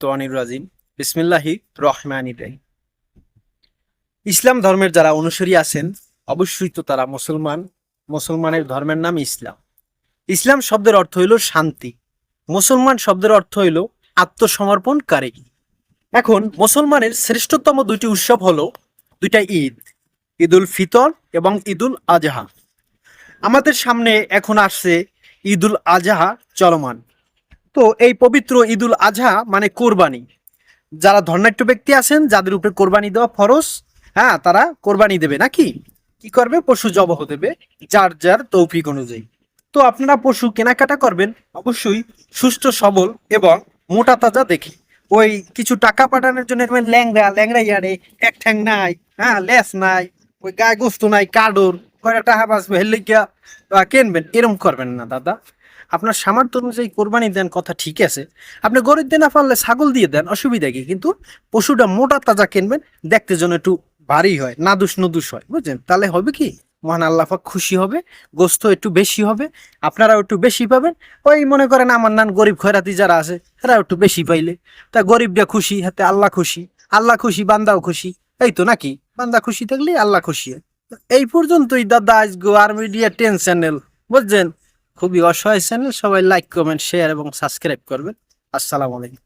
তোয়ানির ইসলাম ধর্মের যারা অনুসারী আছেন, অবশ্যই তো তারা মুসলমান। মুসলমানের ধর্মের নাম ইসলাম। ইসলাম শব্দের অর্থ হইল শান্তি। মুসলমান শব্দের অর্থ হইল আত্মসমর্পণকারী এখন মুসলমানের শ্রেষ্ঠতম দুইটি উৎসব হলো দুইটা ঈদ, ঈদুল ফিতর এবং ঈদুল আজহা। আমাদের সামনে এখন আসছে ঈদুল আজহা চলমান। তো এই পবিত্র ঈদুল আজহা মানে কোরবানি। যারা ধর্নাট্য ব্যক্তি আছেন যাদের উপরে কোরবানি দেওয়া ফরজ হ্যাঁ তারা কোরবানি দেবে নাকি? কি করবে? পশু জবহ দেবে যার যার তৌফিক অনুযায়ী। তো আপনারা পশু কেনাকাটা করবেন অবশ্যই সুস্থ সবল এবং মোটা তাজা দেখে। ওই কিছু টাকা পাঠানোর জন্য এরকম ল্যাংড়া ল্যাংড়া ইয়ারে এক ঠ্যাং নাই হ্যাঁ লেস নাই ওই গায়ে গোস্ত নাই কাডর কয়টা টাকা বাঁচবে আহ, কিনবেন? এরকম করবেন না দাদা। আপনার সামর্থ্য অনুযায়ী কোরবানি দেন কথা ঠিক আছে। আপনি গরিব দিয়ে না পারলে ছাগল দিয়ে দেন, অসুবিধা কি? কিন্তু পশুটা মোটা তাজা কিনবেন, দেখতে যেন একটু ভারী হয়, নাদুস নদুস হয়, বুঝছেন? তাহলে হবে কি? মহান আল্লাহাক খুশি হবে, গোস্ত একটু বেশি হবে, আপনারাও একটু বেশি পাবেন। ওই মনে করেন আমার নান গরিব খয়রাতি যারা আছে তারা একটু বেশি পাইলে। তা গরিবটা খুশি, হাতে আল্লাহ খুশি আল্লাহ খুশি, বান্দাও খুশি, এই তো নাকি? বান্দা খুশি থাকলে আল্লাহ খুশি। এই পর্যন্তই দাদা, আজগো আর মিডিয়া টেন চ্যানেল, বুঝছেন? খুবই অসহায় চ্যানেল সবাই লাইক কমেন্ট শেয়ার এবং সাবস্ক্রাইব করবেন। আসসালামু আলাইকুম।